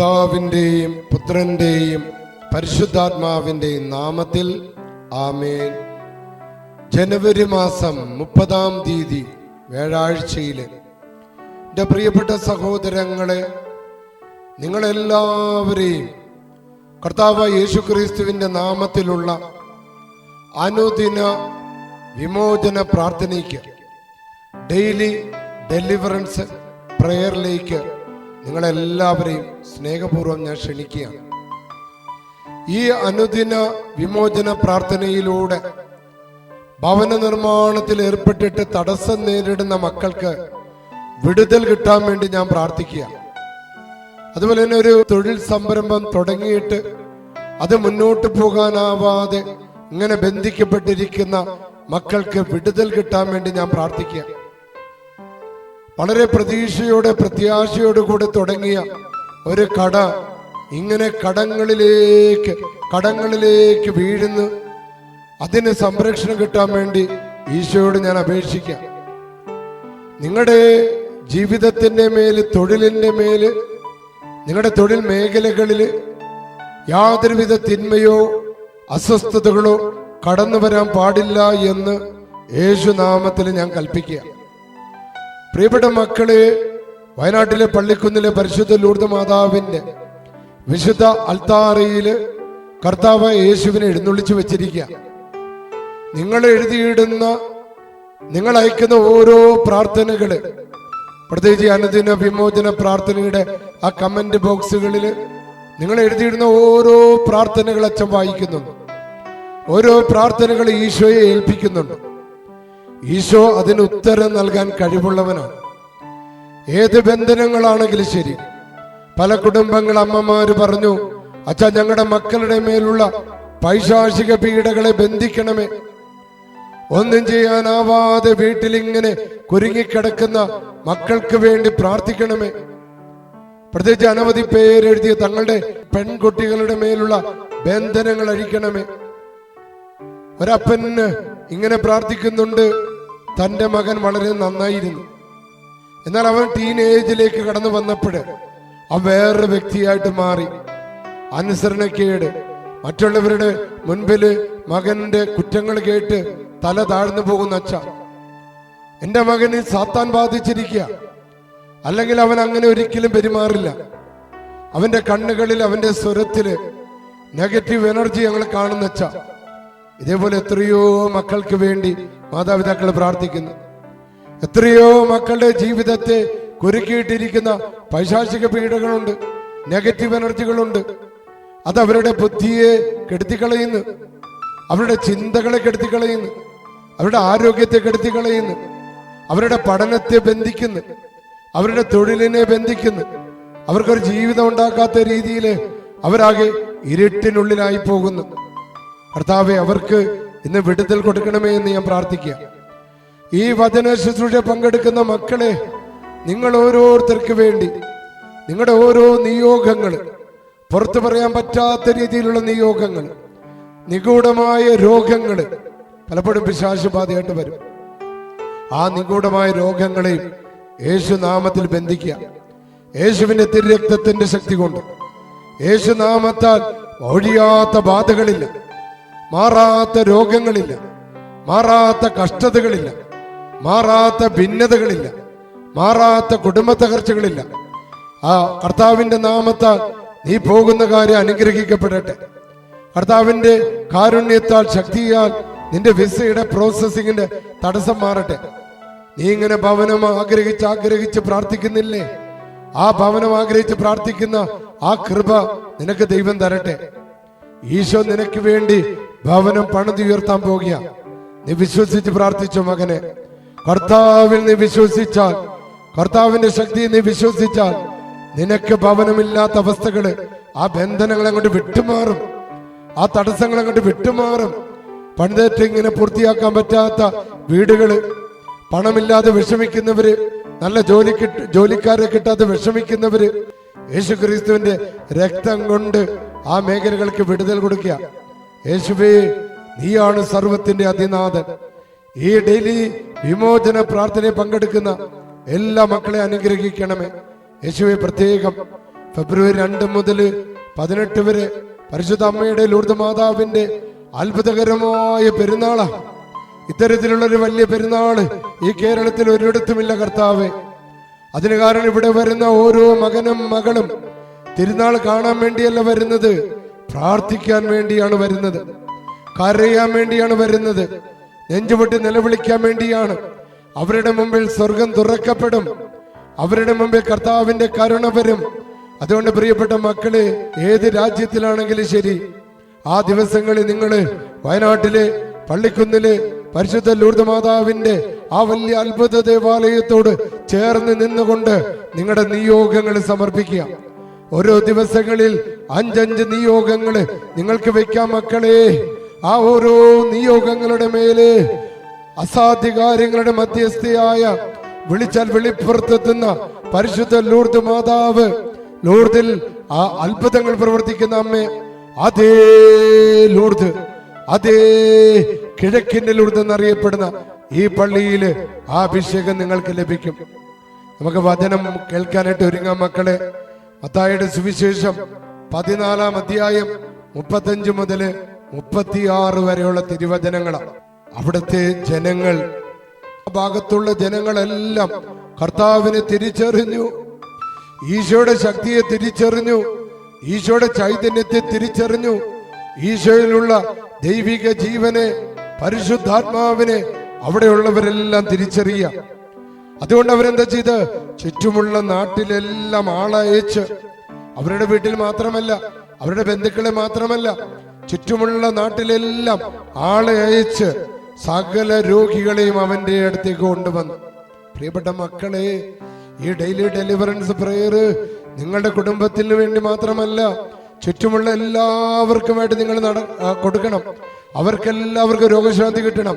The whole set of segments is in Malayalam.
പിതാവിന്റെയും പുത്രന്റെയും പരിശുദ്ധാത്മാവിന്റെയും നാമത്തിൽ ആമേൻ. ജനുവരി മാസം മുപ്പതാം തീയതി വ്യാഴാഴ്ചയിൽ എന്റെ പ്രിയപ്പെട്ട സഹോദരങ്ങളെ നിങ്ങളെല്ലാവരെയും കർത്താവ് യേശുക്രിസ്തുവിന്റെ നാമത്തിലുള്ള അനുദിന വിമോചന പ്രാർത്ഥനയ്ക്ക് ഡെയിലി ഡെലിവറൻസ് പ്രെയറിലേക്ക് നിങ്ങളെല്ലാവരെയും സ്നേഹപൂർവം ഞാൻ ക്ഷണിക്കുകയാണ്. ഈ അനുദിന വിമോചന പ്രാർത്ഥനയിലൂടെ ഭവന നിർമ്മാണത്തിൽ ഏർപ്പെട്ടിട്ട് തടസ്സം നേരിടുന്ന മക്കൾക്ക് വിടുതൽ കിട്ടാൻ വേണ്ടി ഞാൻ പ്രാർത്ഥിക്കുക അതുപോലെ തന്നെ ഒരു തൊഴിൽ സംരംഭം തുടങ്ങിയിട്ട് അത് മുന്നോട്ട് പോകാനാവാതെ ഇങ്ങനെ ബന്ധിക്കപ്പെട്ടിരിക്കുന്ന മക്കൾക്ക് വിടുതൽ കിട്ടാൻ വേണ്ടി ഞാൻ പ്രാർത്ഥിക്കുക വളരെ പ്രതീക്ഷയോടെ പ്രത്യാശയോടെ കൂടെ തുടങ്ങിയ ഒരു കട ഇങ്ങനെ കടങ്ങളിലേക്ക് കടങ്ങളിലേക്ക് വീഴുന്നു. അതിന് സംരക്ഷണം കിട്ടാൻ വേണ്ടി ഈശോയോട് ഞാൻ അപേക്ഷിക്കാം. നിങ്ങളുടെ ജീവിതത്തിന്റെ മേൽ തൊഴിലിന്റെ മേൽ നിങ്ങളുടെ തൊഴിൽ മേഖലകളിൽ യാതൊരുവിധ തിന്മയോ അസ്വസ്ഥതകളോ കടന്നു വരാൻ പാടില്ല എന്ന് യേശുനാമത്തിൽ ഞാൻ കൽപ്പിക്കുക പ്രിയപ്പെട്ട മക്കളെ വയനാട്ടിലെ പള്ളിക്കുന്നിലെ പരിശുദ്ധ ലൂർദ് മാതാവിന്റെ വിശുദ്ധ അൽത്താറയിൽ കർത്താവ് യേശുവിനെ എഴുന്നള്ളിച്ചു വെച്ചിരിക്കുക. നിങ്ങൾ എഴുതിയിടുന്ന നിങ്ങൾ അയക്കുന്ന ഓരോ പ്രാർത്ഥനകൾ പ്രത്യേകിച്ച് അനുദിന വിമോചന പ്രാർത്ഥനയുടെ ആ കമന്റ് ബോക്സുകളിൽ നിങ്ങൾ എഴുതിയിടുന്ന ഓരോ പ്രാർത്ഥനകൾ അച്ഛൻ വായിക്കുന്നുണ്ട്. ഓരോ പ്രാർത്ഥനകൾ ഈശോയെ ഏൽപ്പിക്കുന്നുണ്ട്. ഈശോ അതിന് ഉത്തരം നൽകാൻ കഴിവുള്ളവനാണ് ഏത് ബന്ധനങ്ങളാണെങ്കിലും ശരി. പല കുടുംബങ്ങൾ അമ്മമാർ പറഞ്ഞു അച്ഛ ഞങ്ങളുടെ മക്കളുടെ മേലുള്ള പൈശാചിക പീഡകളെ ബന്ധിക്കണമേ. ഒന്നും ചെയ്യാനാവാതെ വീട്ടിലിങ്ങനെ കുരുങ്ങിക്കിടക്കുന്ന മക്കൾക്ക് വേണ്ടി പ്രാർത്ഥിക്കണമേ. പ്രത്യേകിച്ച് അനവധി പേരെഴുതിയ തങ്ങളുടെ പെൺകുട്ടികളുടെ മേലുള്ള ബന്ധനങ്ങൾ അഴിക്കണമേ. ഒരപ്പന് ഇങ്ങനെ പ്രാർത്ഥിക്കുന്നുണ്ട് തന്റെ മകൻ വളരെ നന്നായിരുന്നു. എന്നാൽ അവൻ ടീനേജിലേക്ക് കടന്നു വന്നപ്പോൾ അവൻ വേറൊരു വ്യക്തിയായിട്ട് മാറി. അനുസരണക്കേട്. മറ്റുള്ളവരുടെ മുൻപിൽ മകന്റെ കുറ്റങ്ങൾ കേട്ട് തല താഴ്ന്നു പോകുന്ന അച്ഛ. എന്റെ മകന് സാത്താൻ ബാധിച്ചിരിക്കുക. അല്ലെങ്കിൽ അവൻ അങ്ങനെ ഒരിക്കലും പെരുമാറില്ല. അവന്റെ കണ്ണുകളിൽ അവന്റെ സ്വരത്തിൽ നെഗറ്റീവ് എനർജി ഞങ്ങൾ കാണുന്ന അച്ഛ. ഇതേപോലെ എത്രയോ മക്കൾക്ക് വേണ്ടി മാതാപിതാക്കൾ പ്രാർത്ഥിക്കുന്നു. എത്രയോ മക്കളുടെ ജീവിതത്തെ കുരുക്കിയിട്ടിരിക്കുന്ന പൈശാചിക പീഡകളുണ്ട് നെഗറ്റീവ് എനർജികളുണ്ട്. അത് അവരുടെ ബുദ്ധിയെ കെടുത്തിക്കളയുന്നു. അവരുടെ ചിന്തകളെ കെടുത്തിക്കളയുന്നു. അവരുടെ ആരോഗ്യത്തെ കെടുത്തിക്കളയുന്നു. അവരുടെ പഠനത്തെ ബന്ധിക്കുന്നു. അവരുടെ തൊഴിലിനെ ബന്ധിക്കുന്നു. അവർക്കൊരു ജീവിതം ഉണ്ടാക്കാത്ത രീതിയിൽ അവരാകെ ഇരുട്ടിനുള്ളിലായി പോകുന്നു. കർത്താവെ അവർക്ക് ഇന്ന് വിടുതൽ കൊടുക്കണമേ എന്ന് ഞാൻ പ്രാർത്ഥിക്കുക. ഈ വചന ശുശ്രൂഷ പങ്കെടുക്കുന്ന മക്കളെ നിങ്ങൾ ഓരോരുത്തർക്ക് വേണ്ടി നിങ്ങളുടെ ഓരോ നിയോഗങ്ങൾ പുറത്തു പറയാൻ പറ്റാത്ത രീതിയിലുള്ള നിയോഗങ്ങൾ നിഗൂഢമായ രോഗങ്ങൾ പലപ്പോഴും പിശാശുബാധയായിട്ട് വരും. ആ നിഗൂഢമായ രോഗങ്ങളെയും യേശു നാമത്തിൽ ബന്ധിക്കുക. യേശുവിന്റെ തിരുരക്തത്തിന്റെ ശക്തി കൊണ്ട്. യേശുനാമത്താൽ ഒഴിയാത്ത ബാധകളില്ല. മാറാത്ത രോഗങ്ങളില്ല. മാറാത്ത കഷ്ടതകളില്ല. മാറാത്ത ഭിന്നതകളില്ല. മാറാത്ത കുടുംബ തകർച്ചകളില്ല. ആ കർത്താവിന്റെ നാമത്താൽ നീ പോകുന്ന കാര്യം അനുഗ്രഹിക്കപ്പെടട്ടെ. കർത്താവിന്റെ കാരുണ്യത്താൽ ശക്തിയാൽ നിന്റെ വിസയുടെ പ്രോസസ്സിങ്ങിന്റെ തടസ്സം മാറട്ടെ. നീ ഇങ്ങനെ ഭവനം ആഗ്രഹിച്ച് ആഗ്രഹിച്ച് പ്രാർത്ഥിക്കുന്നില്ലേ? ആ ഭവനം ആഗ്രഹിച്ച് പ്രാർത്ഥിക്കുന്ന ആ കൃപ നിനക്ക് ദൈവം തരട്ടെ. ഈശോ നിനക്ക് വേണ്ടി ഭവനം പണിതുയർത്താൻ പോകുക. നീ വിശ്വസിച്ച് പ്രാർത്ഥിച്ചു മകനെ. കർത്താവിൽ നീ വിശ്വസിച്ചാൽ കർത്താവിന്റെ ശക്തി നീ വിശ്വസിച്ചാൽ നിനക്ക് ഭവനമില്ലാത്ത അവസ്ഥകൾ ആ ബന്ധനങ്ങൾ അങ്ങോട്ട് വിട്ടുമാറും. ആ തടസ്സങ്ങൾ അങ്ങോട്ട് വിട്ടുമാറും. പണിതേറ്റ് ഇങ്ങനെ പൂർത്തിയാക്കാൻ പറ്റാത്ത വീടുകൾ പണമില്ലാതെ വിഷമിക്കുന്നവര് നല്ല ജോലി കിട്ട ജോലിക്കാരെ കിട്ടാതെ വിഷമിക്കുന്നവര് യേശു ക്രിസ്തുവിന്റെ രക്തം കൊണ്ട് ആ മേഖലകൾക്ക് വിടുതൽ കൊടുക്കുക. യേശുവേ നീയാണ് സർവത്തിന്റെ അതിനാഥൻ ഈ ഡെയിലി വിമോചന പ്രാർത്ഥനയിൽ പങ്കെടുക്കുന്ന എല്ലാ മക്കളെ അനുഗ്രഹിക്കണമേ. യേശുവെ പ്രത്യേകം ഫെബ്രുവരി രണ്ട് മുതൽ പതിനെട്ട് വരെ പരിശുദ്ധ അമ്മയുടെ ലൂർദ് മാതാവിന്റെ അത്ഭുതകരമായ പെരുന്നാളാ. ഇത്തരത്തിലുള്ള ഒരു വലിയ പെരുന്നാൾ ഈ കേരളത്തിൽ ഒരിടത്തുമില്ല കർത്താവ്. അതിന് കാരണം ഇവിടെ വരുന്ന ഓരോ മകനും മകളും തിരുനാൾ കാണാൻ വേണ്ടിയല്ല വരുന്നത്. പ്രാർത്ഥിക്കാൻ വേണ്ടിയാണ് വരുന്നത്. കരയാൻ വേണ്ടിയാണ് വരുന്നത്. നെഞ്ചുപൊട്ടി നിലവിളിക്കാൻ വേണ്ടിയാണ്. അവരുടെ മുമ്പിൽ സ്വർഗം തുറക്കപ്പെടും. അവരുടെ മുമ്പിൽ കർത്താവിന്റെ കരുണ വരും. അതുകൊണ്ട് പ്രിയപ്പെട്ട മക്കൾ ഏത് രാജ്യത്തിലാണെങ്കിലും ശരി. ആ ദിവസങ്ങളിൽ നിങ്ങൾ വയനാട്ടിലെ പള്ളിക്കുന്നിൽ പരിശുദ്ധ ലൂർദ് മാതാവിന്റെ ആ വലിയ അത്ഭുത ദേവാലയത്തോട് ചേർന്ന് നിന്നുകൊണ്ട് നിങ്ങളുടെ നിയോഗങ്ങൾ സമർപ്പിക്കുക. ഓരോ ദിവസങ്ങളിൽ അഞ്ചഞ്ച് നിയോഗങ്ങൾ നിങ്ങൾക്ക് വെക്കാം മക്കളെ. ആ ഓരോ നിയോഗങ്ങളുടെ മേലെ അസാധ്യ കാര്യങ്ങളുടെ മധ്യസ്ഥയായ വിളിച്ചാൽ വെളിപ്പുറത്തെത്തുന്ന പരിശുദ്ധ ലൂർദ് മാതാവ് ലൂർദിൽ ആ അത്ഭുതങ്ങൾ പ്രവർത്തിക്കുന്ന അമ്മ അതേ ലൂർദ് അതേ കിഴക്കിന്റെ ലൂർദ് എന്നറിയപ്പെടുന്ന ഈ പള്ളിയിൽ ആ അഭിഷേകം നിങ്ങൾക്ക് ലഭിക്കും. നമുക്ക് വചനം കേൾക്കാനായിട്ട് ഒരുങ്ങാം മക്കളെ. മത്തായുടെ സുവിശേഷം പതിനാലാം അധ്യായം മുപ്പത്തഞ്ച് മുതൽ മുപ്പത്തിയാറ് വരെയുള്ള തിരുവചനങ്ങളാണ്. അവിടുത്തെ ജനങ്ങൾ ഭാഗത്തുള്ള ജനങ്ങളെല്ലാം കർത്താവിനെ തിരിച്ചറിഞ്ഞു. ഈശോയുടെ ശക്തിയെ തിരിച്ചറിഞ്ഞു. ഈശോയുടെ ചൈതന്യത്തെ തിരിച്ചറിഞ്ഞു. ഈശോയിലുള്ള ദൈവിക ജീവനെ പരിശുദ്ധാത്മാവിനെ അവിടെയുള്ളവരെല്ലാം തിരിച്ചറിയുക. അതുകൊണ്ട് അവരെന്താ ചെയ്ത്? ചുറ്റുമുള്ള നാട്ടിലെല്ലാം ആളയച്ച് അവരുടെ വീട്ടിൽ മാത്രമല്ല അവരുടെ ബന്ധുക്കളെ മാത്രമല്ല ചുറ്റുമുള്ള നാട്ടിലെല്ലാം ആളെ അയച്ച് സകല രോഗികളെയും അവന്റെ അടുത്തേക്ക് കൊണ്ടുവന്നു. പ്രിയപ്പെട്ട മക്കളെ ഈ ഡെയിലി ഡെലിവറൻസ് പ്രെയർ നിങ്ങളുടെ കുടുംബത്തിന് വേണ്ടി മാത്രമല്ല ചുറ്റുമുള്ള എല്ലാവർക്കുമായിട്ട് നിങ്ങൾ നട കൊടുക്കണം. അവർക്കെല്ലാവർക്കും രോഗശാന്തി കിട്ടണം.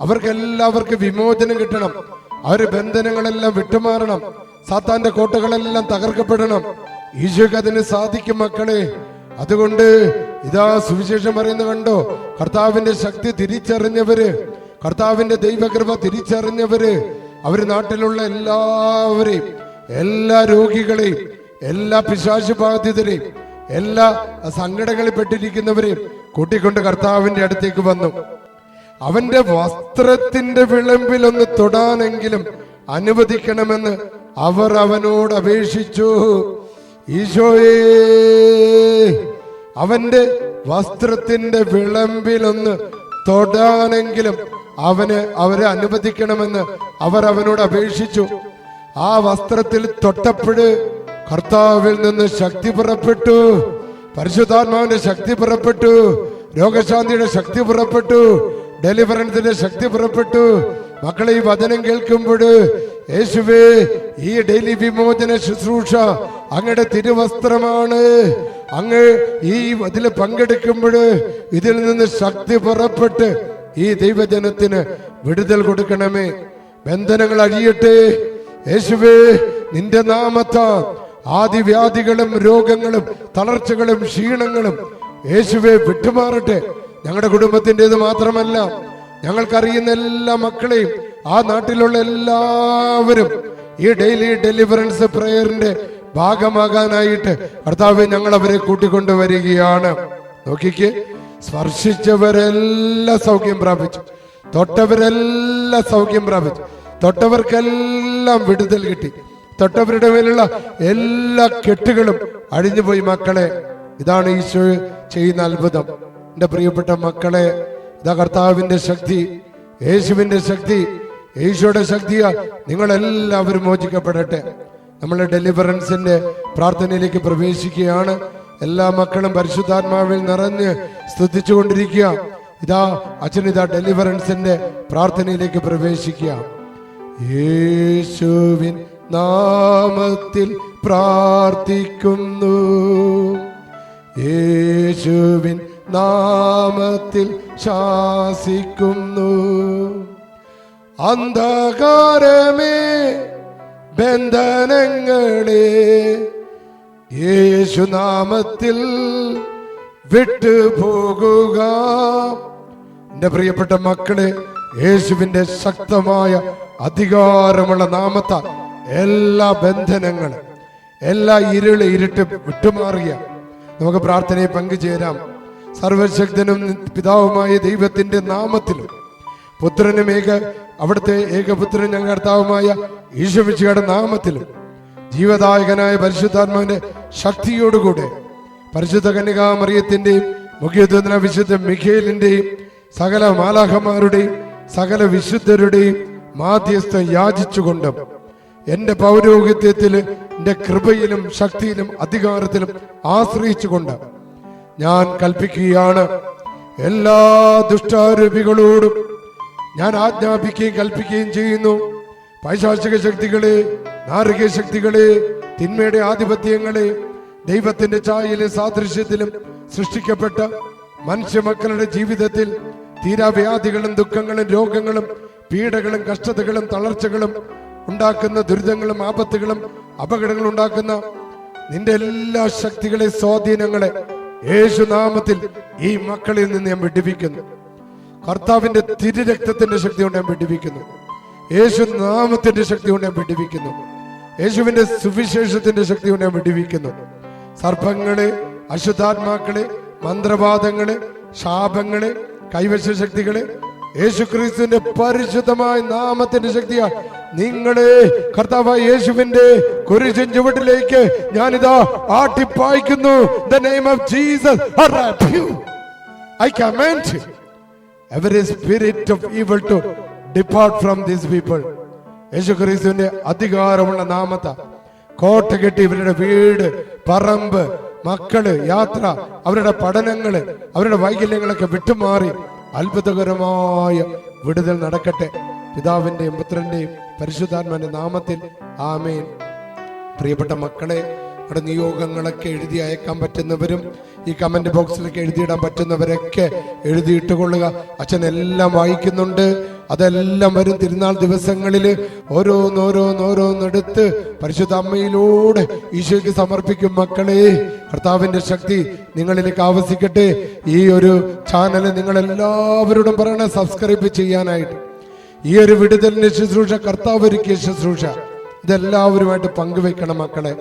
അവർക്കെല്ലാവർക്കും വിമോചനം കിട്ടണം. അവരുടെ ബന്ധനങ്ങളെല്ലാം വിട്ടുമാറണം. സാത്താന്റെ കോട്ടകളെല്ലാം തകർക്കപ്പെടണം. ഈശോയ്ക്ക് അതിന് സാധിക്കും മക്കളെ. അതുകൊണ്ട് ഇതാ സുവിശേഷം പറയുന്ന കണ്ടോ? കർത്താവിന്റെ ശക്തി തിരിച്ചറിഞ്ഞവര് കർത്താവിന്റെ ദൈവകൃപ തിരിച്ചറിഞ്ഞവര് അവർ നാട്ടിലുള്ള എല്ലാവരെയും എല്ലാ രോഗികളെയും എല്ലാ പിശാശു ബാധിതരെയും എല്ലാ സങ്കടങ്ങളിൽ പെട്ടിരിക്കുന്നവരെയും കൂട്ടിക്കൊണ്ട് കർത്താവിന്റെ അടുത്തേക്ക് വന്നു. അവന്റെ വസ്ത്രത്തിന്റെ വിളമ്പിലൊന്ന് തൊടാനെങ്കിലും അനുവദിക്കണമെന്ന് അവർ അവനോട് അപേക്ഷിച്ചു. ഈശോയേ അവന്റെ വസ്ത്രത്തിന്റെ വിളമ്പിലൊന്ന് തൊടാനെങ്കിലും അവന് അവരെ അനുവദിക്കണമെന്ന് അവർ അവനോട് അപേക്ഷിച്ചു. ആ വസ്ത്രത്തിൽ തൊട്ടപ്പോഴ് കർത്താവിൽ നിന്ന് ശക്തി പുറപ്പെട്ടു. പരിശുദ്ധാത്മാവിന്റെ ശക്തി പുറപ്പെട്ടു. രോഗശാന്തിയുടെ ശക്തി പുറപ്പെട്ടു. ഡെലിവറൻസിന്റെ ശക്തി പുറപ്പെട്ടു. മക്കളെ ഈ വചനം കേൾക്കുമ്പോൾ യേശുവേ ഈ ഡെയിലി വിമോചന ശുശ്രൂഷ അങ്ങയുടെ തിരുവസ്ത്രമാണ്. അങ്ങ് ഈ അതിൽ പങ്കെടുക്കുമ്പോൾ ഇതിൽ നിന്ന് ശക്തി പുറപ്പെട്ട് ഈ ദൈവജനത്തിന് വിടുതൽ കൊടുക്കണമേ. ബന്ധനങ്ങൾ അഴിയട്ടെ. യേശുവേ നിന്റെ നാമത്താ ആദിവ്യാധികളും രോഗങ്ങളും തളർച്ചകളും ക്ഷീണങ്ങളും യേശുവെ വിട്ടുമാറട്ടെ. ഞങ്ങളുടെ കുടുംബത്തിന്റെത് മാത്രമല്ല ഞങ്ങൾക്കറിയുന്ന എല്ലാ മക്കളെയും ആ നാട്ടിലുള്ള എല്ലാവരും ഈ ഡെയിലി ഡെലിവറൻസ് പ്രേയറിന്റെ ഭാഗമാകാനായിട്ട് കർത്താവ് ഞങ്ങൾ അവരെ കൂട്ടിക്കൊണ്ടുവരികയാണ്. നോക്കിക്ക് സ്പർശിച്ചവരെല്ലാം സൗഖ്യം പ്രാപിച്ചു. തൊട്ടവരെല്ലാം സൗഖ്യം പ്രാപിച്ചു. തൊട്ടവർക്കെല്ലാം വിടുതൽ കിട്ടി. തൊട്ടവരുടെ മേലുള്ള എല്ലാ കെട്ടുകളും അഴിഞ്ഞുപോയി മക്കളെ. ഇതാണ് ഈശോ ചെയ്യുന്ന അത്ഭുതം. എന്റെ പ്രിയപ്പെട്ട മക്കളെ ഇതാ കർത്താവിന്റെ ശക്തി യേശുവിന്റെ ശക്തി യേശുയുടെ ശക്തിയാൽ നിങ്ങളെല്ലാവരും മോചിക്കപ്പെടട്ടെ. നമ്മൾ ഡെലിവറൻസിന്റെ പ്രാർത്ഥനയിലേക്ക് പ്രവേശിക്കുകയാണ്. എല്ലാ മക്കളും പരിശുദ്ധാത്മാവിൽ നിറഞ്ഞ് സ്തുതിച്ചുകൊണ്ടിരിക്കുക. ഇതാ അച്ഛൻ ഇതാ ഡെലിവറൻസിന്റെ പ്രാർത്ഥനയിലേക്ക് പ്രവേശിക്കുക. യേശുവിൻ നാമത്തിൽ പ്രാർത്ഥിക്കുന്നു. യേശുവിൻ നാമത്തിൽ ശാസിക്കുന്നു. അന്ധകാരമേ ബന്ധനങ്ങളെ യേശുനാമത്തിൽ വിട്ടുപോകുക. എന്റെ പ്രിയപ്പെട്ട മക്കളെ യേശുവിന്റെ ശക്തമായ അധികാരമുള്ള നാമത്താൽ എല്ലാ ബന്ധനങ്ങളും എല്ലാ ഇരുൾ ഇരുട്ട് വിട്ടുമാറിയ നമുക്ക് പ്രാർത്ഥനയെ പങ്കുചേരാം. സർവശക്തനും പിതാവുമായ ദൈവത്തിന്റെ നാമത്തിലും പുത്രനും ഏക അവിടുത്തെ ഏകപുത്രൻ ഞങ്ങൾ കർത്താവുമായ ഈശോമിശിയുടെ നാമത്തിലും ജീവദായകനായ പരിശുദ്ധാത്മാവിന്റെ ശക്തിയോടുകൂടെ പരിശുദ്ധ കന്യകാമറിയത്തിന്റെയും മുഖ്യദ്വന വിശുദ്ധ മിഖേലിന്റെയും സകല മാലാഹമാരുടെയും സകല വിശുദ്ധരുടെയും മാധ്യസ്ഥം യാചിച്ചുകൊണ്ടും എന്റെ പൗരോഹിത്യത്തിൽ എന്റെ കൃപയിലും ശക്തിയിലും അധികാരത്തിലും ആശ്രയിച്ചുകൊണ്ട് ഞാൻ കൽപ്പിക്കുകയാണ് എല്ലാ ദുഷ്ടാരൂപികളോടും. ഞാൻ ആജ്ഞാപിക്കുകയും കൽപ്പിക്കുകയും ചെയ്യുന്നു. പൈശാചിക ശക്തികളെ നാരകീയ ശക്തികളെ തിന്മയുടെ ആധിപത്യങ്ങളെ ദൈവത്തിന്റെ ചായയിലെ സാദൃശ്യത്തിലും സൃഷ്ടിക്കപ്പെട്ട മനുഷ്യമക്കളുടെ ജീവിതത്തിൽ തീരാവ്യാധികളും ദുഃഖങ്ങളും രോഗങ്ങളും പീഡകളും കഷ്ടതകളും തളർച്ചകളും ഉണ്ടാക്കുന്ന ദുരിതങ്ങളും ആപത്തുകളും അപകടങ്ങളും ഉണ്ടാക്കുന്ന നിന്റെ എല്ലാ ശക്തികളെ സ്വാധീനങ്ങളെ യേശുനാമത്തിൽ ഈ മക്കളിൽ നിന്ന് ഞാൻ വിടുവിക്കുന്നു. കർത്താവിന്റെ തിരുരക്തത്തിന്റെ ശക്തി കൊണ്ട് ഞാൻ വിടുവിക്കുന്നു. യേശുനാമത്തിന്റെ ശക്തി കൊണ്ട് ഞാൻ വിടുവിക്കുന്നു. യേശുവിന്റെ സുവിശേഷത്തിന്റെ ശക്തി കൊണ്ട് ഞാൻ വിടുവിക്കുന്നു. സർപ്പങ്ങളെ അശുദ്ധാത്മാക്കളെ മന്ത്രവാദങ്ങളെ ശാപങ്ങളെ കൈവശ ശക്തികളെ യേശുക്രിസ്തുവിന്റെ പരിശുദ്ധമായ നാമത്തിന്റെ ശക്തിയാൽ നിങ്ങളെ കർത്താവ് യേശുവിന്റെ കുരിശൻ ചുവട്ടിലേക്ക് ഞാനിതാ ആട്ടിപ്പായിക്കുന്നു. The name of Jesus I command every spirit of evil to depart from these people യേശുക്രിസ്തുവിന്റെ അധികാരമുള്ള നാമത്ത. കോട്ട കെട്ടി ഇവരുടെ വീട് പറമ്പ് മക്കൾ യാത്ര അവരുടെ പഠനങ്ങൾ അവരുടെ വൈകല്യങ്ങളൊക്കെ വിട്ടുമാറി. അത്ഭുതകരമായ വിടുതൽ നടക്കട്ടെ. പിതാവിന്റെയും പുത്രന്റെയും പരിശുദ്ധാത്മാന്റെ നാമത്തിൽ. ആമേൻ. പ്രിയപ്പെട്ട മക്കളെ അവിടെ നിയോഗങ്ങളൊക്കെ എഴുതി അയക്കാൻ പറ്റുന്നവരും ഈ കമന്റ് ബോക്സിലൊക്കെ എഴുതിയിടാൻ പറ്റുന്നവരൊക്കെ എഴുതിയിട്ട് കൊള്ളുക അച്ഛൻ എല്ലാം വായിക്കുന്നുണ്ട്. അതെല്ലാം വരും തിരുനാൾ ദിവസങ്ങളിൽ. ഓരോന്നോരോന്നോരോന്നെടുത്ത് പരിശുദ്ധ അമ്മയിലൂടെ ഈശോയ്ക്ക് സമർപ്പിക്കും മക്കളെ. കർത്താവിന്റെ ശക്തി നിങ്ങളിലേക്ക് ആവസിക്കട്ടെ. ഈ ഒരു ചാനൽ നിങ്ങൾ എല്ലാവരോടും പറയണേ സബ്സ്ക്രൈബ് ചെയ്യാനായിട്ട്. ഈ ഒരു വിടുതലിന്റെ ശുശ്രൂഷ കർത്താവ് ഒരുക്കിയ ശുശ്രൂഷ ഇതെല്ലാവരുമായിട്ട് പങ്കുവെക്കണം മക്കളെ.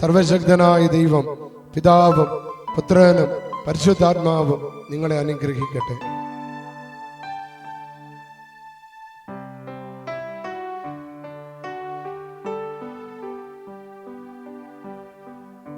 സർവശക്തനായ ദൈവം പിതാവും പുത്രനും പരിശുദ്ധാത്മാവും നിങ്ങളെ അനുഗ്രഹിക്കട്ടെ.